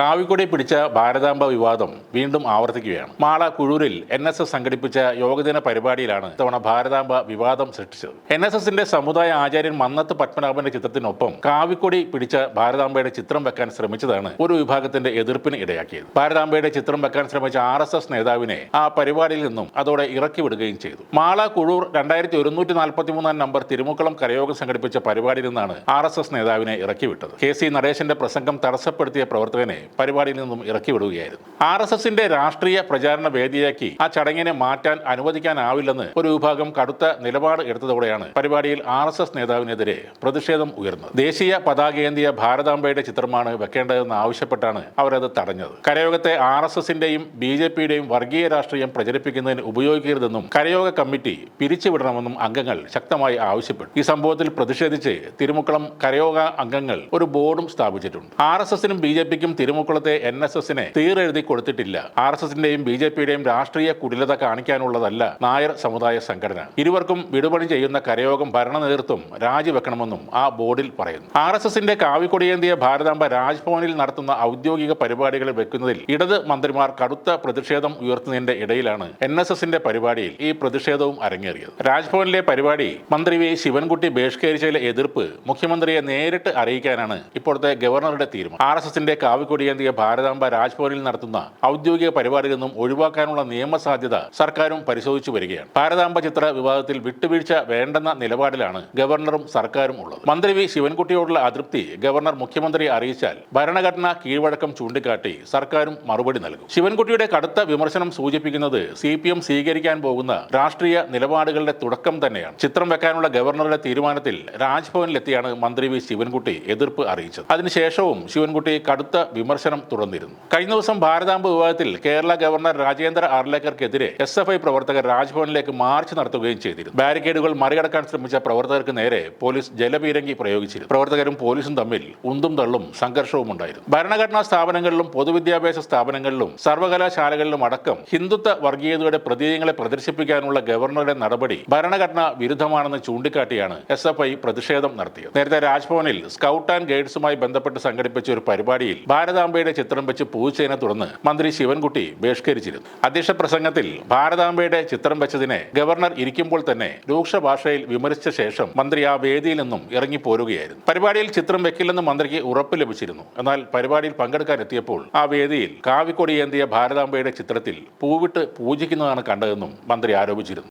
കാവിക്കൊടി പിടിച്ച ഭാരതാംബ വിവാദം വീണ്ടും ആവർത്തിക്കുകയാണ്. മാള കുഴൂരിൽ എൻ എസ് എസ് സംഘടിപ്പിച്ച യോഗദിന പരിപാടിയിലാണ് ഇത്തവണ ഭാരതാംബ വിവാദം സൃഷ്ടിച്ചത്. എൻ എസ് എസിന്റെ സമുദായ ആചാര്യൻ മന്നത്ത് പത്മനാഭന്റെ ചിത്രത്തിനൊപ്പം കാവിക്കൊടി പിടിച്ച ഭാരതാംബയുടെ ചിത്രം വെക്കാൻ ശ്രമിച്ചതാണ് ഒരു വിഭാഗത്തിന്റെ എതിർപ്പിന് ഇടയാക്കിയത്. ഭാരതാംബയുടെ ചിത്രം വെക്കാൻ ശ്രമിച്ച ആർ എസ് എസ് നേതാവിനെ ആ പരിപാടിയിൽ നിന്നും അതോടെ ഇറക്കി വിടുകയും ചെയ്തു. മാള കുഴൂർ രണ്ടായിരത്തി ഒരുന്നൂറ്റി നാൽപ്പത്തി മൂന്നാം നമ്പർ തിരുമുക്കളം കരയോഗം സംഘടിപ്പിച്ച പരിപാടിയിൽ നിന്നാണ് ആർ എസ് എസ് നേതാവിനെ ഇറക്കി വിട്ടത് കെ സി നടേശന്റെ പ്രസംഗം തടസ്സപ്പെടുത്തിയ പ്രവർത്തകനെ പരിപാടിയിൽ നിന്നും ഇറക്കി വിടുകയായിരുന്നു ആർ എസ് എസിന്റെ രാഷ്ട്രീയ പ്രചാരണ വേദിയാക്കി ആ ചടങ്ങിനെ മാറ്റാൻ അനുവദിക്കാനാവില്ലെന്ന് ഒരു വിഭാഗം കടുത്ത നിലപാട് എടുത്തതോടെയാണ് പരിപാടിയിൽ ആർ എസ് എസ് നേതാവിനെതിരെ പ്രതിഷേധം ഉയർന്നത്. ദേശീയ പതാകയേന്തിയ ഭാരതാംബയുടെ ചിത്രമാണ് വെക്കേണ്ടതെന്ന് ആവശ്യപ്പെട്ടാണ് അവരത് തടഞ്ഞത്. കരയോഗത്തെ ആർ എസ് എസിന്റെയും ബി ജെ പിയുടെയും വർഗീയ രാഷ്ട്രീയം പ്രചരിപ്പിക്കുന്നതിന് ഉപയോഗിക്കരുതെന്നും കരയോഗ കമ്മിറ്റി പിരിച്ചുവിടണമെന്നും അംഗങ്ങൾ ശക്തമായി ആവശ്യപ്പെട്ടു. ഈ സംഭവത്തിൽ പ്രതിഷേധിച്ച് തിരുമുക്കളം കരയോഗ അംഗങ്ങൾ ഒരു ബോർഡും സ്ഥാപിച്ചിട്ടുണ്ട്. ആർ എസ് എസിനും ബി ജെ പിക്കും തിരുമുക്കുളത്തെ എൻ എസ് എസിനെ തീരെഴുതി കൊടുത്തിട്ടില്ല. ആർ എസ് എസിന്റെയും ബി ജെ പിയുടെയും രാഷ്ട്രീയ കുടിലത കാണിക്കാനുള്ളതല്ല നായർ സമുദായ സംഘടന. ഇരുവർക്കും വിടുപണി ചെയ്യുന്ന കരയോഗം ഭരണ നേതൃത്വം രാജിവെക്കണമെന്നും ആ ബോർഡിൽ പറയുന്നു. ആർ എസ് എസിന്റെ കാവിക്കൊടിയേന്തിയ ഭാരതാംബ രാജ്ഭവനിൽ നടത്തുന്ന ഔദ്യോഗിക പരിപാടികൾ വെക്കുന്നതിൽ ഇടത് മന്ത്രിമാർ കടുത്ത പ്രതിഷേധം ഉയർത്തുന്നതിന്റെ ഇടയിലാണ് എൻ എസ് എസിന്റെ പരിപാടിയിൽ ഈ പ്രതിഷേധവും അരങ്ങേറിയത്. രാജ്ഭവനിലെ പരിപാടി മന്ത്രി വി ശിവൻകുട്ടി ബഹിഷ്കരിച്ചതിലെ എതിർപ്പ് മുഖ്യമന്ത്രിയെ നേരിട്ട് അറിയിക്കാനാണ് ഇപ്പോഴത്തെ ഗവർണറുടെ തീരുമാനം. ആർ എസ് എസിന്റെ കാവിക്കൊടിയേന്തിയ ഭാരതാംബ രാജ്ഭവനിൽ നടത്തുന്ന ഔദ്യോഗിക പരിപാടിയിൽ നിന്നും ഒഴിവാക്കാനുള്ള നിയമസാധ്യത സർക്കാരും പരിശോധിച്ചു വരികയാണ്. ഭാരതാംബ ചിത്ര വിവാദത്തിൽ വിട്ടുവീഴ്ച വേണ്ടെന്ന നിലപാടിലാണ് ഗവർണറും സർക്കാരും ഉള്ളത്. മന്ത്രി വി ശിവൻകുട്ടിയോടുള്ള അതൃപ്തി ഗവർണർ മുഖ്യമന്ത്രി അറിയിച്ചാൽ ഭരണഘടന കീഴ്വഴക്കം ചൂണ്ടിക്കാട്ടി സർക്കാരും മറുപടി നൽകും. ശിവൻകുട്ടിയുടെ കടുത്ത വിമർശനം സൂചിപ്പിക്കുന്നത് സി പി എം സ്വീകരിക്കാൻ പോകുന്ന രാഷ്ട്രീയ നിലപാടുകളുടെ തുടക്കം തന്നെയാണ്. ചിത്രം വെക്കാനുള്ള ഗവർണറുടെ തീരുമാനത്തിൽ രാജ്ഭവനിലെത്തിയാണ് മന്ത്രി വി ശിവൻകുട്ടി എതിർപ്പ് അറിയിച്ചത്. അതിനുശേഷവും ശിവൻകുട്ടി കടുത്ത വിമർശനം തുടർന്നിരുന്നു. കഴിഞ്ഞ ദിവസം ഭാരതാംബ വിവാദത്തിൽ കേരള ഗവർണർ രാജേന്ദ്ര ആർലേക്കർക്കെതിരെ എസ് എഫ് ഐ പ്രവർത്തകർ രാജ്ഭവനിലേക്ക് മാർച്ച് നടത്തുകയും ചെയ്തിരുന്നു. ബാരിക്കേഡുകൾ മറികടക്കാൻ ശ്രമിച്ച പ്രവർത്തകർക്ക് നേരെ പോലീസ് ജലപീരങ്കി പ്രയോഗിച്ചിരുന്നു. പ്രവർത്തകരും പോലീസും തമ്മിൽ ഉന്തും തള്ളും സംഘർഷവും ഉണ്ടായിരുന്നു. ഭരണഘടനാ സ്ഥാപനങ്ങളിലും പൊതുവിദ്യാഭ്യാസ സ്ഥാപനങ്ങളിലും സർവകലാശാലകളിലും അടക്കം ഹിന്ദുത്വ വർഗീയതയുടെ പ്രതീകങ്ങളെ പ്രദർശിപ്പിക്കാനുള്ള ഗവർണറുടെ നടപടി ഭരണഘടനാ വിരുദ്ധമാണെന്ന് ചൂണ്ടിക്കാട്ടിയാണ് എസ് എഫ് ഐ പ്രതിഷേധം നടത്തിയത്. നേരത്തെ രാജ്ഭവനിൽ സ്കൗട്ട് ആൻഡ് ഗൈഡ്സുമായി ബന്ധപ്പെട്ട് സംഘടിപ്പിച്ച ഒരു പരിപാടിയിൽ ഭാരതാംബയുടെ ചിത്രം വെച്ച് പൂച്ചതിനെ തുടർന്ന് മന്ത്രി ശിവൻകുട്ടി ബഹിഷ്കരിച്ചിരുന്നു. അധ്യക്ഷ പ്രസംഗത്തിൽ ഭാരതാംബയുടെ ചിത്രം വെച്ചതിനെ ഗവർണർ ഇരിക്കുമ്പോൾ തന്നെ രൂക്ഷ ഭാഷയിൽ വിമർശിച്ച ശേഷം മന്ത്രി ആ വേദിയിൽ നിന്നും ഇറങ്ങിപ്പോരുകയായിരുന്നു. പരിപാടിയിൽ ചിത്രം വെക്കില്ലെന്ന് മന്ത്രിക്ക് ഉറപ്പ് ലഭിച്ചിരുന്നു. എന്നാൽ പരിപാടിയിൽ പങ്കെടുക്കാൻ എത്തിയപ്പോൾ ആ വേദിയിൽ കാവിക്കൊടിയേന്തിയ ഭാരതാംബയുടെ ചിത്രത്തിൽ പൂവിട്ട് പൂജിക്കുന്നതാണ് കണ്ടതെന്നും മന്ത്രി ആരോപിച്ചിരുന്നു.